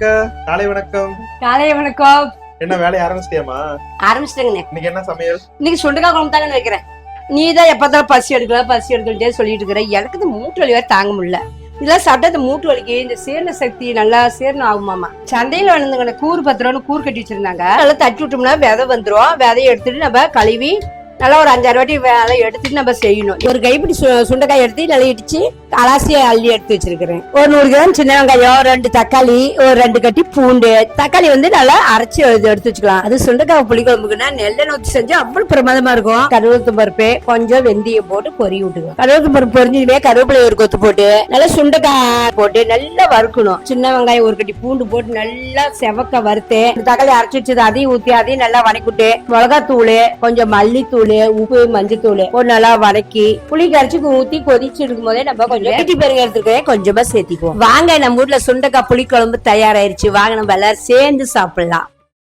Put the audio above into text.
காலை வணக்கம். காலை வணக்கம். என்ன வேலையை ஆரம்பிச்சிட்டியாமா ஆரம்பிச்சிட்டேங்கண்ணே. இன்னைக்கு என்ன சமையல்? இன்னைக்கு சுண்டக்காய் குழம்பு தாங்கன்னு வைக்கிறேன். நீ தான் எப்பதான் பசி எடுக்கலாம் பசி எடுக்கலே சொல்லிட்டு இருக்கிற எனக்கு இந்த மூட்டு வலி வேற தாங்க முடியல. இதெல்லாம் சாப்பிட்டா இந்த மூட்டு வலிக்கு இந்த சீரண சக்தி நல்லா சீரணம் ஆகுமாமா சந்தையில வந்துங்க கூறு பத்து ரூபான்னு கூறு கட்டி வச்சிருந்தாங்க. நல்லா தட்டி விட்டோம்னா விதை வந்துரும். விதையை எடுத்துட்டு நம்ம கழுவி நல்லா ஒரு அஞ்சாறு வாட்டி வேலை எடுத்துட்டு நம்ம செய்யணும். ஒரு கைப்பிடி சு- சுண்டைக்காய் எடுத்து நல்லா இடிச்சு அலாசியை அள்ளி எடுத்து வச்சிருக்கிறேன். ஒரு நூறு கிராம் சின்ன வெங்காயம் ரெண்டு தக்காளி ஒரு ரெண்டு கட்டி பூண்டு. தக்காளி வந்து நல்லா அரைச்சி எடுத்து வச்சுக்கலாம். அது சுண்டைக்காய் புளிக்குழம்புக்குன்னா நெல்லை ஊற்றி செஞ்சா அவ்வளவு பிரமாதமா இருக்கும். கருவேத்து பருப்பு கொஞ்சம் வெந்தயம் போட்டு பொறி விட்டுக்கலாம் கருவேத்து பருப்பு பொறிஞ்சுமே கருவேப்பிலை ஒரு கொத்து போட்டு நல்லா சுண்டைக்காய் போட்டு நல்லா வறுக்கணும். சின்ன வெங்காயம் ஒரு கட்டி பூண்டு போட்டு நல்லா செவக்க வறுத்து தக்காளி அரைச்சி வச்சது அதையும் ஊத்தி அதையும் நல்லா வணக்கிட்டு மிளகாத்தூள் கொஞ்சம் மல்லித்தூள் உப்பு மஞ்சத்தூள் நல்லா வதக்கி புளி கரைச்சி ஊத்தி கொதிச்சு இருக்கும் போதே நம்ம கொஞ்சம் கட்டி பெருங்கிறதுக்கு கொஞ்சமா சேர்த்திக்குவோம். வாங்க நம்ம வீட்டுல சுண்டைக்காய் புளிக்குழம்பு தயாராயிருச்சு. வாங்க நம்ம எல்லாரும் சேர்ந்து சாப்பிடலாம்.